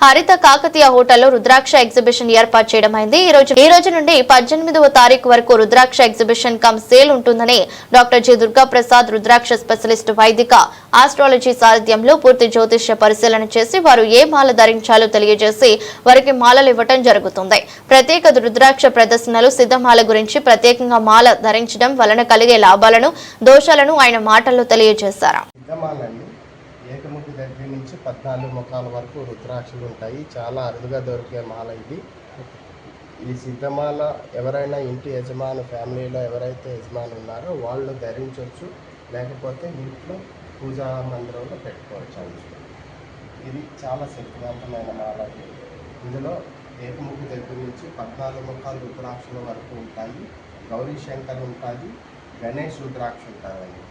హరిత కాకతీయ హోటల్లో రుద్రాక్ష ఎగ్జిబిషన్ ఏర్పాటు చేయడం అయింది. ఈ రోజు ఈ రోజు నుండి పద్దెనిమిదవ తారీఖు వరకు రుద్రాక్ష ఎగ్జిబిషన్ కమ్ సేల్ ఉంటుందని doctor G Durga Prasad rudraksha specialist వైదిక ఆస్ట్రాలజీ సారథ్యంలో పూర్తి జ్యోతిష్య పరిశీలన చేసి వారు ఏ మాల ధరించాలో తెలియజేసి వారికి మాలలు ఇవ్వటం జరుగుతుంది. ప్రత్యేక రుద్రాక్ష ప్రదర్శనలు సిద్ధమాల గురించి ప్రత్యేకంగా మాల ధరించడం వలన కలిగే లాభాలను దోషాలను ఆయన మాటల్లో తెలియజేశారు. సిద్ధమాలండి దగ్గర నుంచి పద్నాలుగు ముఖాల వరకు రుద్రాక్షలు ఉంటాయి. చాలా అరుదుగా దొరికే మాల ఇది. ఈ సిద్ధమాల ఎవరైనా ఇంటి యజమాను ఫ్యామిలీలో ఎవరైతే యజమాని ఉన్నారో వాళ్ళు ధరించవచ్చు లేకపోతే ఇంట్లో పూజా మందిరంలో పెట్టుకోవచ్చు. ఇది చాలా శక్తివంతమైన మాల ఇందులో ఏకముఖి దగ్గర నుంచి పద్నాలుగు ముఖాలు రుద్రాక్షల వరకు ఉంటాయి. గౌరీ శంకర్ ఉంటుంది గణేష్ రుద్రాక్ష ఉంటారండి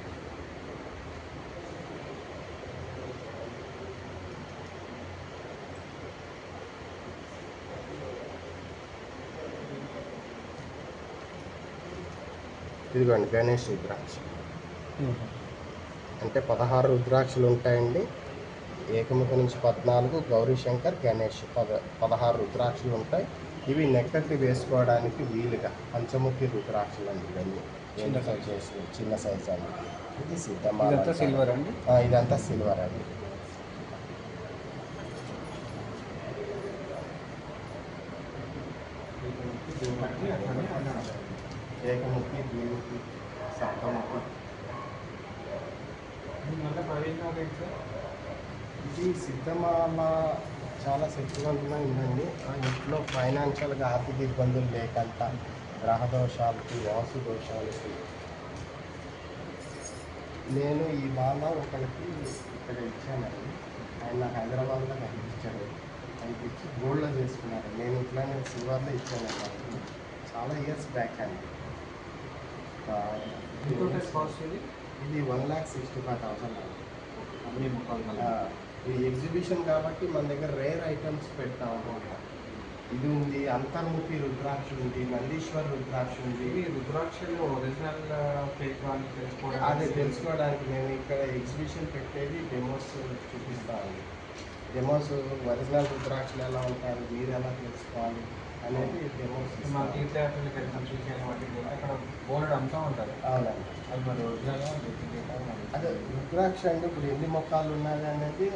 ఇదిగోండి గణేష్ రుద్రాక్ష. అంటే పదహారు రుద్రాక్షలు ఉంటాయండి. ఏకముఖ నుంచి పద్నాలుగు గౌరీశంకర్ గణేష్ పద పదహారు రుద్రాక్షలు ఉంటాయి. ఇవి నెక్కకి వేసుకోవడానికి వీలుగా పంచముఖి రుద్రాక్షలు అండి ఇవన్నీ. చిన్న సైజ్ చిన్న సైజ్ అండి. ఇది సిద్ధమా సిల్వర్ అండి? ఇదంతా సిల్వర్ అండి. ఏకముఖి ద్విముఖి సప్తముఖి ఇది సిద్ధమాల చాలా శక్తివంతమైందండి ఆ ఇంట్లో ఫైనాన్షియల్గా ఆర్థిక ఇబ్బందులు లేకంట గ్రహదోషాలకి వాసు దోషాలకి నేను ఈ మాల ఒకరికి ఇక్కడ ఇచ్చానండి. ఆయన హైదరాబాద్లో కనిపించాడు కనిపించి గోల్డ్లో చేసుకున్నారు నేను ఇట్లానే సిల్వర్లో ఇచ్చాను. చాలా ఇయర్స్ బ్యాక్ అండి. కాస్ట్ ఇది ఇది one lakh sixty five thousand అన్ని ముక్కలు ఇది ఎగ్జిబిషన్ కాబట్టి మన దగ్గర రేర్ ఐటమ్స్ పెడతాం అన్నమాట. ఇది ఉంది అంతర్ముఖి రుద్రాక్ష ఉంది నందీశ్వర్ రుద్రాక్ష ఉంది. ఇవి రుద్రాక్షలు ఒరిజినల్ ఫేక్ అని తెలుసుకోవడం అదే తెలుసుకోవడానికి నేను ఇక్కడ ఎగ్జిబిషన్ పెట్టేది డెమోస్ చూపిస్తాను. డెమోస్ ఒరిజినల్ రుద్రాక్షలు ఎలా ఉంటారు మీరు ఎలా తెలుసుకోవాలి? అనేది మన తీర్థయాత్రలకు వెళ్ళిన చూసే వాటికి కూడా అక్కడ బోర్డు అంతా ఉంటుంది అవునండి. అది మరి ఒరిజినల్ అదే రుద్రాక్ష అంటే ఇప్పుడు ఎన్ని మొక్కలు ఉన్నాయి అనేది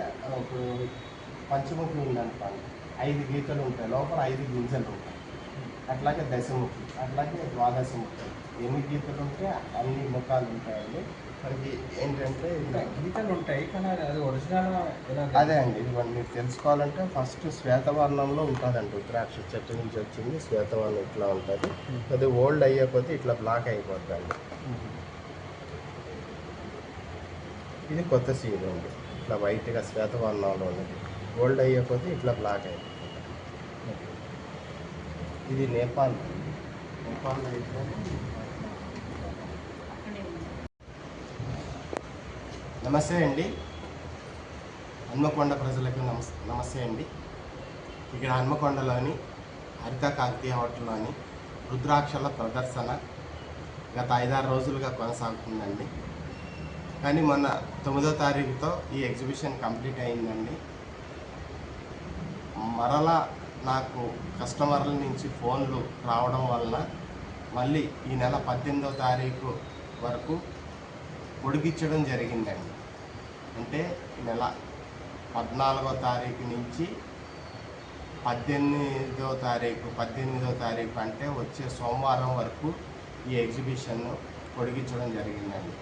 ఇప్పుడు పంచముఖి ఉందనుకోండి. ఐదు గీతలు ఉంటాయి లోపల ఐదు గింజలు ఉంటాయి. అట్లాగే దశముఖి అట్లాగే ద్వాదశముఖి. ఎన్ని గీతలు ఉంటే అన్ని ముఖాలు ఉంటాయండి. మనకి ఏంటంటే గీతలు ఉంటాయి కానీ అది- ఒరిజినల్ అదే అండి ఇది మీరు తెలుసుకోవాలంటే ఫస్ట్ శ్వేతవర్ణంలో ఉంటుందండి రుద్రాక్ష చెట్టు నుంచి వచ్చింది శ్వేతవర్ణం ఇట్లా ఉంటుంది. అది ఓల్డ్ అయ్యే కొద్దీ ఇట్లా బ్లాక్ అయిపోద్దండి. ఇది కొత్త సీడ్ అండి. ఇట్లా వైట్గా శ్వేతవర్ణంలో ఉన్నది ఓల్డ్ అయ్యే కొద్దీ ఇట్లా బ్లాక్ అయిపోతుంది ఇది నేపాల్. నేపాల్ నమస్తే అండి. హన్మకొండ ప్రజలకు నమస్ నమస్తే అండి. ఇక్కడ హన్మకొండలోని హరిత కాకతీయ హోటల్లోని రుద్రాక్షల ప్రదర్శన గత ఐదారు రోజులుగా కొనసాగుతుందండి. కానీ మొన్న తొమ్మిదో తారీఖుతో ఈ ఎగ్జిబిషన్ కంప్లీట్ అయిందండి. మరలా నాకు కస్టమర్ల నుంచి ఫోన్లు రావడం వలన మళ్ళీ ఈ నెల పద్దెనిమిదో తారీఖు వరకు పొడిగించడం జరిగిందండి. అంటే నెల పద్నాలుగో తారీఖు నుంచి పద్దెనిమిదో తారీఖు పద్దెనిమిదో తారీఖు అంటే వచ్చే సోమవారం వరకు ఈ ఎగ్జిబిషన్ను పొడిగించడం జరిగిందండి.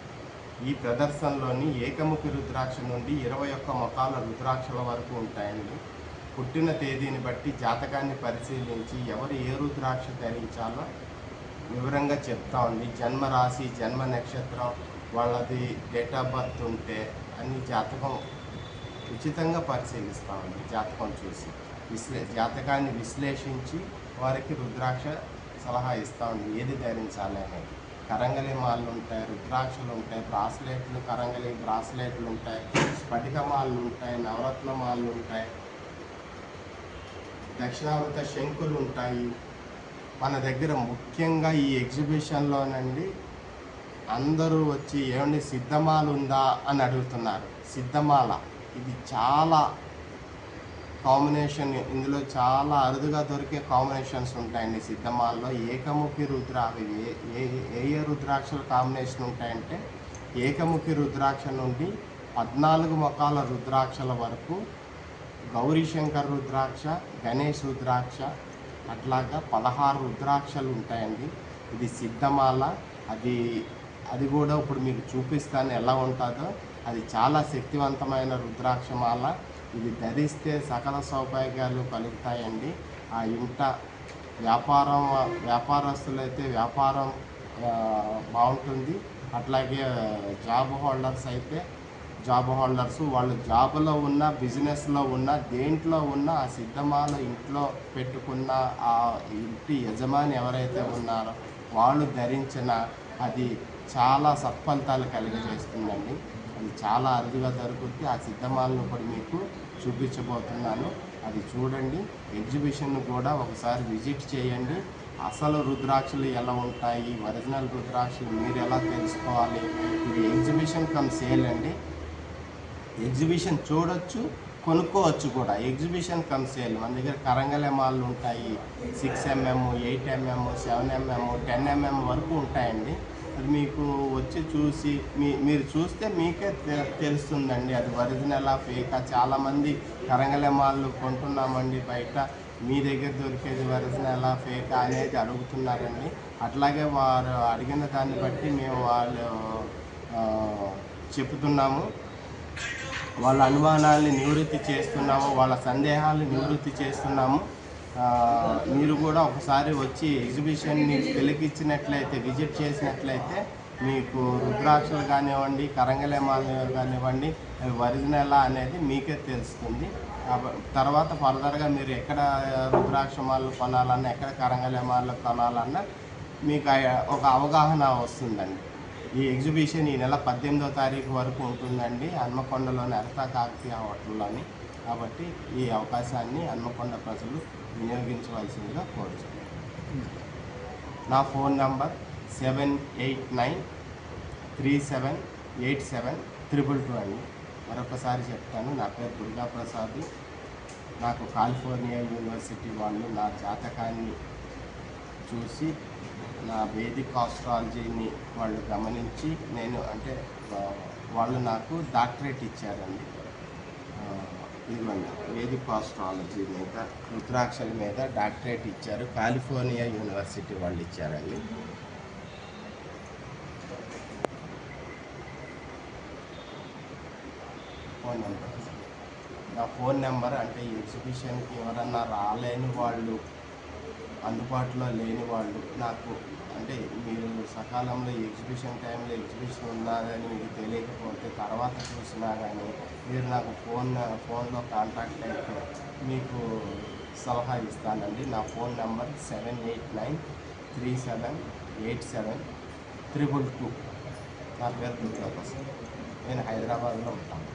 ఈ ప్రదర్శనలోని ఏకముఖి రుద్రాక్ష నుండి ఇరవై ఒక్క మొఖాల రుద్రాక్షల వరకు ఉంటాయండి. పుట్టిన తేదీని బట్టి జాతకాన్ని పరిశీలించి ఎవరు ఏ రుద్రాక్ష ధరించాలో వివరంగా చెప్తా ఉంది. జన్మరాశి జన్మ నక్షత్రం వాళ్ళది డేట్ ఆఫ్ బర్త్ ఉంటే అన్ని జాతకం ఉచితంగా పరిశీలిస్తామండి జాతకం చూసి విశ్లే జాతకాన్ని విశ్లేషించి వారికి రుద్రాక్ష సలహా ఇస్తామండి ఏది ధరించాలి అనేది. కరంగలి ఉంటాయి రుద్రాక్షలు ఉంటాయి బ్రాస్లెట్లు కరంగలి బ్రాస్లెట్లు ఉంటాయి స్ఫటిక మాలు ఉంటాయి నవరత్న మాలు ఉంటాయి దక్షిణావృత శంకులు ఉంటాయి. మన దగ్గర ముఖ్యంగా ఈ ఎగ్జిబిషన్లోనండి అందరూ వచ్చి ఏమండి సిద్ధమాల ఉందా అని అడుగుతున్నారు. సిద్ధమాల ఇది చాలా కాంబినేషన్ ఇందులో చాలా అరుదుగా దొరికే కాంబినేషన్స్ ఉంటాయండి సిద్ధమాల్లో. ఏకముఖి రుద్ర ఏ ఏ ఏ రుద్రాక్షల కాంబినేషన్ ఉంటాయంటే ఏకముఖి రుద్రాక్ష నుండి పద్నాలుగు మొఖాల రుద్రాక్షల వరకు గౌరీశంకర్ రుద్రాక్ష గణేష్ రుద్రాక్ష అట్లాగా పదహారు రుద్రాక్షలు ఉంటాయండి. ఇది సిద్ధమాల. అది అది కూడా ఇప్పుడు మీకు చూపిస్తాను ఎలా ఉంటుందో. అది చాలా శక్తివంతమైన రుద్రాక్షమాల. ఇది ధరిస్తే సకల సౌభాగ్యాలు కలుగుతాయండి. ఆ ఇంట వ్యాపారం వ్యాపారస్తులైతే వ్యాపారం బాగుంటుంది. అట్లాగే జాబ్ హోల్డర్స్ అయితే జాబ్ హోల్డర్స్ వాళ్ళు జాబ్లో ఉన్న బిజినెస్లో ఉన్న దేంట్లో ఉన్న ఆ సిద్ధమాల ఇంట్లో పెట్టుకున్న ఆ ఇంటి యజమాని ఎవరైతే ఉన్నారో వాళ్ళు ధరించిన అది చాలా సత్ఫలితాలు కలిగజేస్తుందండి. అది చాలా అరుదుగా దొరుకుద్ది ఆ సిద్ధమాలను కూడా మీకు చూపించబోతున్నాను. అది చూడండి. ఎగ్జిబిషన్ కూడా ఒకసారి విజిట్ చేయండి. అసలు రుద్రాక్షలు ఎలా ఉంటాయి? ఒరిజినల్ రుద్రాక్షలు మీరు ఎలా తెలుసుకోవాలి? ఇది ఎగ్జిబిషన్ కమ్ సేల్ అండి. ఎగ్జిబిషన్ చూడొచ్చు కొనుక్కోవచ్చు కూడా. Exhibition cum sale. మన దగ్గర కరంగలే మాల్లు ఉంటాయి. Six mm eight mm seven mm ten mm వరకు ఉంటాయండి. అది మీకు వచ్చి చూసి మీ మీరు చూస్తే మీకే తె- తెలుస్తుందండి. అది ఒరిజినలా ఫేకా? చాలామంది కరంగలే మాల్లు కొంటున్నామండి బయట. మీ దగ్గర దొరికేది ఒరిజినలా ఫేకా అనేది అడుగుతున్నారండి. అట్లాగే వారు అడిగిన దాన్ని బట్టి మేము వాళ్ళు చెప్తున్నాము. వాళ్ళ అనుమానాల్ని నివృత్తి చేస్తున్నాము వాళ్ళ సందేహాలను నివృత్తి చేస్తున్నాము. మీరు కూడా ఒకసారి వచ్చి ఎగ్జిబిషన్ని తిలకిచ్చినట్లయితే విజిట్ చేసినట్లయితే మీకు రుద్రాక్షలు కానివ్వండి కరంగలేమాలు కానివ్వండి అవి ఒరిజినలా అనేది మీకే తెలుస్తుంది. తర్వాత ఫర్దర్గా మీరు ఎక్కడ రుద్రాక్షమాలు కొనాలన్నా ఎక్కడ కరంగలేమాలు కొనాలన్నా మీకు ఒక అవగాహన వస్తుందండి. ఈ ఎగ్జిబిషన్ ఈ నెల పద్దెనిమిదో తారీఖు వరకు ఉంటుందండి. హన్మకొండలోని అరతా కాకతీయ హోటల్లోని. కాబట్టి ఈ అవకాశాన్ని హన్మకొండ ప్రజలు వినియోగించవలసిందిగా కోరుచున్నాను. నా phone number seven eight nine three seven eight seven triple two అండి. మరొకసారి చెప్తాను నా పేరు దుర్గా ప్రసాద్ నాకు కాలిఫోర్నియా యూనివర్సిటీ వాళ్ళు నా జాతకాన్ని చూసి నా వేదిక్ ఆస్ట్రాలజీని వాళ్ళు గమనించి నేను అంటే వాళ్ళు నాకు డాక్టరేట్ ఇచ్చారండి. ఆ, ఇదిగోండి వేదిక్ ఆస్ట్రాలజీ మీద రుద్రాక్షల మీద డాక్టరేట్ ఇచ్చారు. కాలిఫోర్నియా యూనివర్సిటీ వాళ్ళు ఇచ్చారండి. Phone number. నా ఫోన్ నెంబర్ అంటే ఎగ్జిబిషన్కి ఎవరన్నా రాలేని వాళ్ళు అందుబాటులో లేని వాళ్ళు. నాకు అంటే మీరు సకాలంలో ఎగ్జిబిషన్ టైంలో ఎగ్జిబిషన్ ఉన్నారని మీకు తెలియకపోతే తర్వాత చూసినా కానీ మీరు నాకు ఫోన్ ఫోన్లో కాంటాక్ట్ అయితే మీకు సలహా ఇస్తానండి. నా phone number seven eight nine three seven eight seven triple two. నా పేరు దుర్గా ప్రసాద్ నేను హైదరాబాద్లో ఉంటాను.